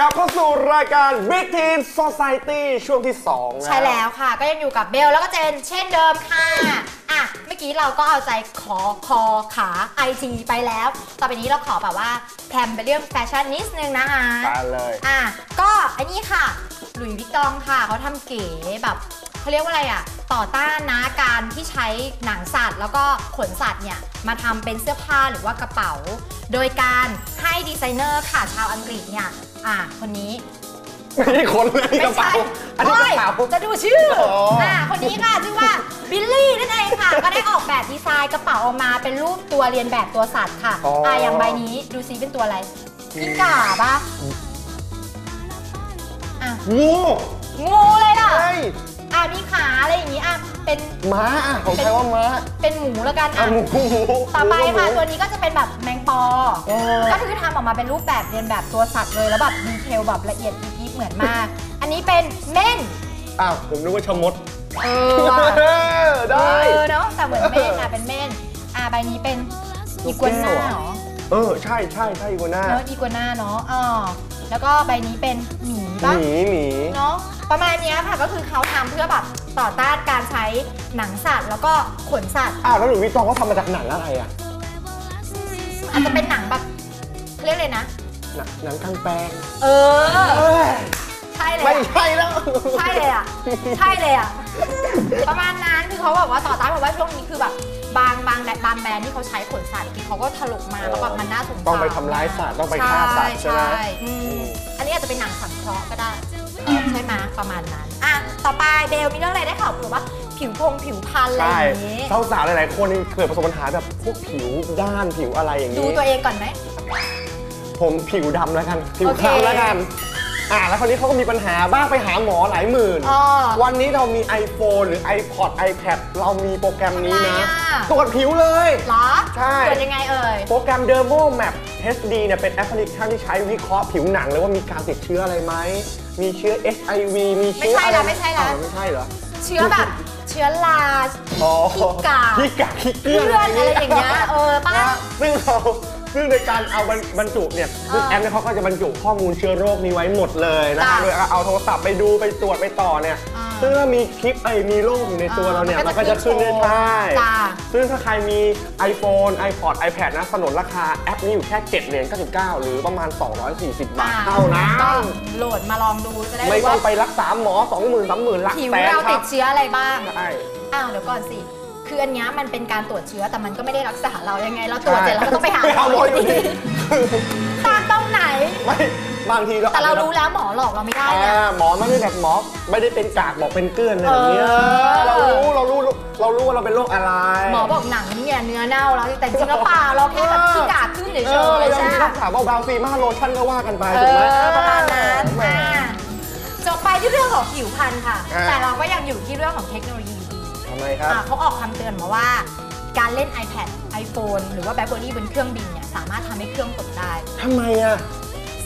กลับเข้าสู่รายการ Big Teen Society ช่วงที่2นะใช่แล้วค่ะ ก็ยังอยู่กับเบลแล้วก็เจนเช่นเดิมค่ะ อะ เมื่อกี้เราก็เอาใจขอคอขาไอทีไปแล้ว ต่อไปนี้เราขอแบบว่าแพรมไปเรื่องแฟชั่นนิดนึงนะคะตามเลย อะ ก็อันนี้ค่ะ หลุยส์วิตตองค่ะเขาทำเก๋แบบ เขาเรียกว่าอะไรอะ ต่อต้านนะการที่ใช้หนังสัตว์ แล้วก็ขนสัตว์เนี่ยมาทำเป็นเสื้อผ้าหรือว่ากระเป๋า โดยการให้ดีไซเนอร์ค่ะชาวอังกฤษเนี่ยอะคนนี้ ไม่ใช่คนนะนี่กระเป๋าอันนี้กระเป๋า โอ้ยจะดูชื่ออ๋ออ่ อ่าคนนี้ค่ะชื่อว่าบิลลี่นั่นเองค่ะ ก็ได้ออกแบบดีไซน์กระเป๋าออกมาเป็นรูปตัวเรียนแบบตัวสัตว์ค่ะอ๋ออ่ อ่าอย่างใบนี้ดูซิเป็นตัวอะไรกิ้งก่าปะอะงูงูเลยล่ะเฮ้ย อะมีขาอะไรอย่างงี้อะเป็นม้าอะผมใช้ว่าม้าเป็นหมูแล้วกันอะอะหมูหมู ต่อไปค่ะหมูตัวนี้ก็จะเป็นแบบแมงปออ๋อก็คือทำออกมาเป็นรูปแบบเรียนแบบตัวสัตว์เลยแล้วแบบดีเทลแบบละเอียดยิบๆเหมือนมาก อันนี้เป็นเม่นอ้าวผมนึกว่าชะมดเออว่ะ เออได้ เออเนาะแต่เหมือนเม่นอะเป็นเม่นอะใบนี้เป็นอีกัวน่าเหรอเออใช่ใช่ใช่อีกัวน่า เนาะอีกัวน่าเนาะอ๋อแล้วก็ใบนี้เป็นหมีห ปะมีหมีเนาะประมาณเนี้ยค่ะก็คือเขาทำเพื่อแบบต่อต้านการใช้หนังสัตว์แล้วก็ขนสัตว์ อ้าวแล้วหลุยส์วิตตองเขาทำมาจากหนังอะไรอะอาจจะเป็นหนังแบบเขาเรียกเลยนะ หนังหนังกลางแปลงเออ เอ้ยใช่เลยไม่อะ ใช่แล้วใช่เลยอะ ใช่เลยอะ ประมาณนั้นคือเขาบอกว่าต่อต้านแบบว่าช่วงนี้คือแบบบางบางบางแบรนด์ที่เขาใช้ขนสัตว์ที่เขาก็ถลกมาแล้วแบบมันน่าสงสารต้องไปทำร้ายสัตว์ต้องไปฆ่าสัตว์ใช่ไหมใช่อืมอั นนี้อาจจะเป็นหนังสังเคราะห์ก็ได้ใช่ไหมประมาณนั้นอะต่อไปเบลมีเรื่องอะไรได้ข่าวหรือว่าผิวพงผิวพรรณอะไรใช่อย่างนี้สาวๆหลายๆ คนนี่เคยประสบปัญหาแบบพวกผิวด้านผิวอะไรอย่างดูนี้ตัวเองก่อนไหมผมผิวดำแล้วกัน ผิวโอเคคล้ำแล้วกัน อ่าแล้วคราวนี้เขาก็มีปัญหาบ้างไปหาหมอหลายหมื่นอ๋อวันนี้เรามี iPhone หรือ iPod iPad เรามีโปรแกรมนี้นะ ทำไมอะ ตรวจผิวเลย เหรอใช่ ตรวจยังไงเอ่ย โปรแกรม Dermo Map HD เนี่ยเป็นแอปพลิเคชันที่ใช้วิเคราะห์ผิวหนังเลยว่ามีการติดเชื้ออะไรไหม มีเชื้อ HIV มีเชื้อไม่ใช่อะไรละไม่ใช่ละ อ้าวไม่ใช่เหรอเชื้อแบบเชื้อรา อ๋อขี้กากขี้กากขี้เกลืเพื่ออนอะไรอย่างเงี้ยเออป้านะซึ่งเรา ซึ่งในการเอาบรรบรรจุเนี่ยซึ่งเออแอปเนี่ยเขาก็จะบรรจุข้อมูลเชื้อโรคนี้ไว้หมดเลยนะจ้ะคะโดยเอาโทรศัพท์ไปดูไปตรวจไปต่อเนี่ย อ่าซึ่งถ้ามีคลิปไอ้ยมีโรคอยู่ในตัวอ่าเราเนี่ยมัมันนก็ก็จะจะขึ้นได้ขึ้นโชว์ใช่จ้ะ ซึ่งถ้าใครมี iPhone iPod iPad นะสนนราคาแอปนี้อยู่แค่7เหรียญ99 หรือประมาณ 240 บาทเท่านั้น ต้องโหลดมาลองดูจะได้ไม่รู้ต้อว่างไปรักษาหมอ 20,000 30,000หลักผิวแสนเราคติรัดบเชื้ออะไรบ้าง ใช่ อ้าวเดี๋ยวก่อนสิ คืออันเนี้ยมันเป็นการตรวจเชื้อแต่มันก็ไม่ได้รักษาเรายังไง เราตรวจเสร็จเราก็ต้องไปหาไปหาหมออยู่ดีตามตรงไหน ไม่บางทีเราแต่เรารู้แล้วหมอหลอกเราไม่ได้นะ อ่าหมอไม่ได้แบบหมอไม่ได้เป็นกากบอกเป็นเกลือนอะไรแบบเนี้ยเออ เรารู้เรารู้เรารู้ว่าเราเป็นโรคอะไร หมอบอกหนังเนี่ยเนื้อเน่าแล้วแต่จริงๆแล้วเปล่าเราแค่แบบขี้กากขึ้นเฉยเออเราๆยังใช่มีไหม รักษาเบาๆซีมาโลชั่นก็ว่ากันไปเอถูกไหมอประมาณนั้นแหมอะจบไปที่เรื่องของผิวพรรณค่ะ อ่าแต่เราก็ยังอยู่ที่เรื่องของเทคโนโลยีอยู่ดี ทำไมครับ อะเขาออกคำเตือนมาว่า การเล่น iPad iPhone หรือว่า BlackBerry บนเครื่องบินเนี่ยสามารถทำให้เครื่องตกได้ ทำไมอะ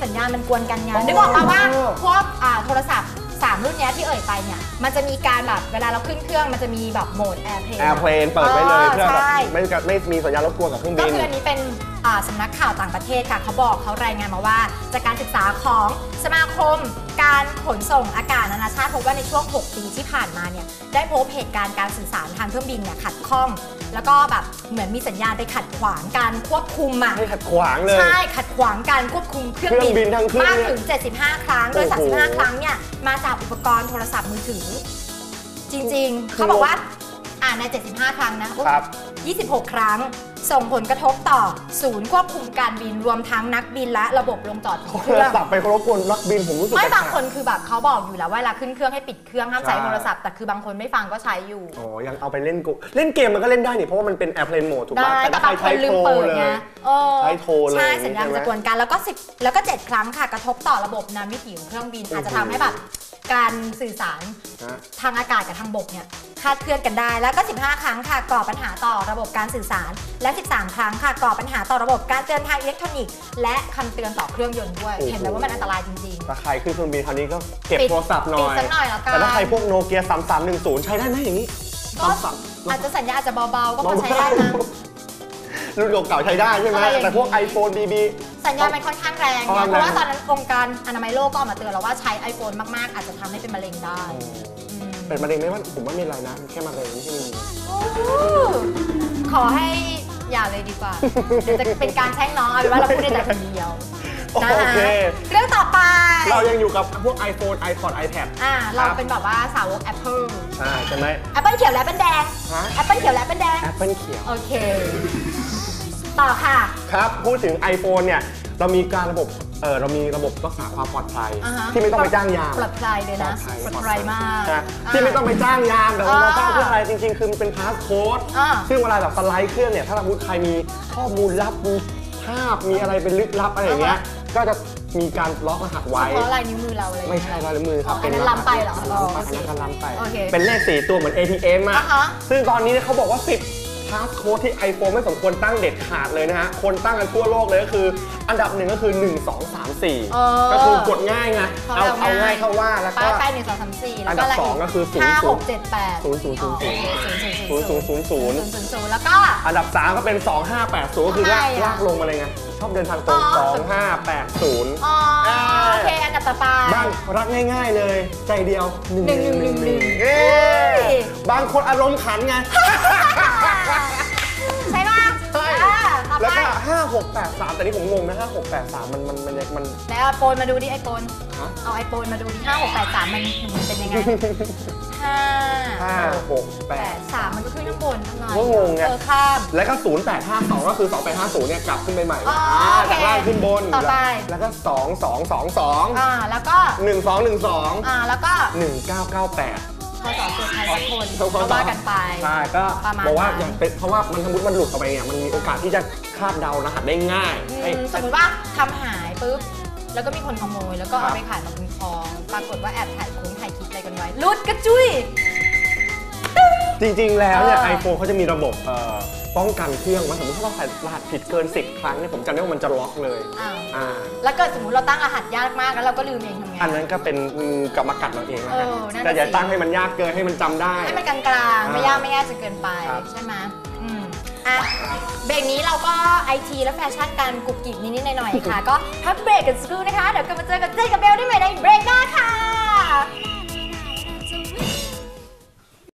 สัญญาณมันกวนกันไงอ๋อนึกออกปะว่าพวกอ่าโทรศัพท์3รุ่นเนี้ยที่เอ่ยไปเนี่ย มันจะมีการแบบเวลาเราขึ้นเครื่องมันจะมีแบบโหมด Airplane แอร์เพลนเปิดไว้เลยเออเพื่อแบบใช่ ไม่กับไม่มีสัญญาณรบกวนกับเครื่องก็บิน คืออันนี้เป็นอ่า สำนักข่าวต่างประเทศค่ะเขาบอกเขารายงานมาว่า จากการศึกษาของสมาคม การขนส่งอากาศนานาชาติพบว่าในช่วง 6 ปีที่ผ่านมาเนี่ยได้พบเหตุการณ์การสื่อสารทางเครื่องบินเนี่ยขัดข้อง แล้วก็แบบเหมือนมีสัญญาณไปขัดขวางการควบคุมอะให้ขัดขวางเลย ใช่ขัดขวางการควบคุมเครื่องเครื่องบินทั้งเครื่องมากเนี่ย ถึง 75 ครั้งโดยโอ้โห35 ครั้งเนี่ยมาจากอุปกรณ์โทรศัพท์มือถือ จริงๆ เขาบอกว่า อ่าใน 75 ครั้งนะครับ 26 ครั้ง ส่งผลกระทบต่อศูนย์ควบคุมการบินรวมทั้งนักบินและระบบลงจอดของโทเครรื่อง ศัพท์ไปรบกวนนักบินผมรู้สึกไม่แปลกๆบางคนคือแบบเขาบอกอยู่แล้วว่าเวลาขึ้นเครื่องให้ปิดเครื่องห้ามใช้ใช่โทรศัพท์แต่คือบางคนไม่ฟังก็ใช้อยู่ อ๋อยังเอาไปเล่นกูเล่นเกมมันก็เล่นได้นี่เพราะว่ามันเป็นแอร์เพลนโหมดถูกปะได้แต่แต่ถ้าใครบางคใช้นลืโทมรเปิดเลยไงเออใช้โทรเลยใช่สัญญาณใช่ไหมจะกวนกันแล้วก็10แล้วก็ 7 ครั้งค่ะกระทบต่อระบบนำวิถีของเครื่องบินอาจจะทำให้แบบ การสื่อสารฮะ ทางอากาศกับทางบกเนี่ยคลาดเคลื่อนกันได้ แล้วก็ 15 ครั้งค่ะก่อปัญหาต่อระบบการสื่อสาร และ 13 ครั้งค่ะก่อปัญหาต่อระบบการเตือนทางอิเล็กทรอนิกส์และคำเตือนต่อเครื่องยนต์ด้วย โอ้โห เห็นไหมว่ามันอันตรายจริง ถ้าใครขึ้นเครื่องบินคราวนี้ก็เก็บปิดโทรศัพท์หน่ปิอดยสักหน่อยแล้วกัน แต่ถ้าใครพวกโนเกีย3310 ใช้ได้ไหมอย่างนี้ ๆ ก็33อาจจะสัญญาณอาจจะเบาๆ ก็พอใช้ได้นะ รุ่นเก่าๆใช้ได้ใช่ไหมอะไรอย่างนี้ แต่พวก iPhone BB สัญญาณมันค่อนข้างแรงค่อนเนี่ยข้างเพแรง ราะว่าตอนนั้นองค์การอนามัยโลกก็ออกมาเตือนแล้วว่าใช้ iPhone มาก ๆ อาจจะทำให้เป็นมะเร็งได้อืมเป็นมะเร็งไหมว่าผมว่ามีอะไรนะมันแค่มะเร็งไม่ใช่มีโอ้ขอให้อย่าเลยดีกว่าเดี๋ยวจะเป็นการแช่งน้องเอาเป็นว่าเราพูดได้แต่คนเดียวนะโอคะเค เรื่องต่อไปเรายังอยู่กับพวก iPhone iPod iPad อ่าเราครับเป็นแบบว่าสาวก Apple ใช่ใช่ไหม Apple เขียวและเป็นแดง ฮะ Apple เขียวและเป็นแดง Apple เขียว โอเค ต่อค่ะ ครับ พูดถึง iPhone เนี่ย เรามีการระบบ เออเรามีระบบรักษาความปลอดภัย อ่าฮะ ที่ไม่ต้องไปจ้างยาม ปลอดภัยเลยนะปลอดภัยมาก นะที่ไม่ต้องไปจ้างยามแต่ว่าอ่าเราจ้างเพื่ออะไรจริงๆ คือมันเป็นพาสโค้ดอ่า ซึ่งเวลาแบบสไลด์เครื่องเนี่ย ถ้าสมมติใครมีข้อมูลลับมีภาพมีอะไรเป็นลึกลับอะไรอย่างเงี้ยก็จะมีการล็อกรหัสไว้ เพราะลายนิ้วมือเราเลยไม่ใช่ลายนิ้วมือครับอ๋ออันนั้นล้ำไปเหรอล้ำไปอ๋อโออันเคนั้นก็ล้ำไปโอเคเป็นเลขสี่ตัวเหมือน ATM อะอ่าฮะ ซึ่งตอนนี้เนี่ยเขาบอกว่า 10พาสโค้ดที่ iPhone ไม่สมควรตั้งเด็ดขาดเลยนะฮะ คนตั้งกันทั่วโลกเลยก็คือ อันดับหนึ่งก็คือ 1 2 3 เออ 4 ก็คือกดง่ายไงเขาเอาเร็วเอาง่ายเข้าว่าแล้วก็ ป้ายป้ายหนึ่งสองสามสี่แล้วก็อันดับอะไรสองก็คือศูนย์ห้าศูหนกย์เจ็ดแปดศูนย์ศูนย์ศูนย์ศูนย์ศูนย์ศูนย์ศูนย์ศูนย์ศูนย์ศูนย์ศูนย์ศูนย์ แล้วก็ อันดับ 3 ก็เป็น 2580ก็คือลากทำไมอะ ลากลงมาเลยไงช อบเดินทางตรง อ๋อ 2580 อ๋ออ่าโอเคอันดับต่อไปบ้างรักง่ายๆเลย ใจเดียวหนึ่งหนึ่งหนึ่งหนึ่งหนึ่งเอ้ย บางคนอารมณ์ขันไง ใช่ป่ะใช่อ่าต่อแล้วไป ก็5683 แต่นี่ผมงงนะ 5683 มันมันมันมัน แล้วไอโฟนมาดูดิไอโฟนฮะ เอาไอโฟนมาดูดิห้าหกแปดสามมันมันเป็นยังไง ห้า5แป6ดสามมันก็ขึ้นข้างบนทำไมก็งงไง เออข้าม8แล้วก็ 0852 ก็คือ 2850 เนี่ย กลับขึ้นไปใหม่อ๋ออ่าโอเคจากล่างขึ้นบนต่อไป แล้วก็ 2222 อ่าแล้วก็1212 อ่าแล้วก็1998พอสอเกิดใครสักคนเขาก็ว่ากันไป ใช่ก็ประมาณบอกว่านั้น อย่างเป็นเพราะว่ามันสมมติมันหลุดออกไปเนี่ยมันมีโอกาสที่จะคาดเดารหัสได้ง่ายอืมไอ้สมมติว่าทำหายปุ๊บ แล้วก็มีคนขโมย แล้วก็ครัเอาบไปขายมาบุญครอง ปรากฏว่าแอบถ่ายโค้งถ่าย คลิปอะไรกันไว้หลุดกระจุย จริงๆ แล้วเนี่ยเออไอโฟนเขาจะมีระบบเอ่อป้องกันเครื่องว่าสมมติถ้าเราใส่รหัสผิดเกิน 10 ครั้งเนี่ยผมจำได้ว่ามันจะล็อกเลยอ้าวอ่าแล้วเกิดสมมติเราตั้งรหัสยากมากแล้วเราก็ลืมเองทำไง อันนั้นก็เป็นงูกรรมกัดเราเองนะเอฮะอนั่นน่ะแต่อย่าสิ ตั้งให้มันยากเกินให้มันจำได้ ให้มันกลางๆ ไม่อ่ายยากไม่ง่ายจนเกินไปครับ ใช่ไหมอืมอะเบรกนี้เราก็ไอทีและแฟชั่นกันกรุบกริบนิดๆหน่อยๆค่ะ ก็พักเบรกกันสักครู่นะคะ เดี๋ยวกลับมาเจอกับเจกับเบลได้ใหม่ในเบรกหน้าค่ะ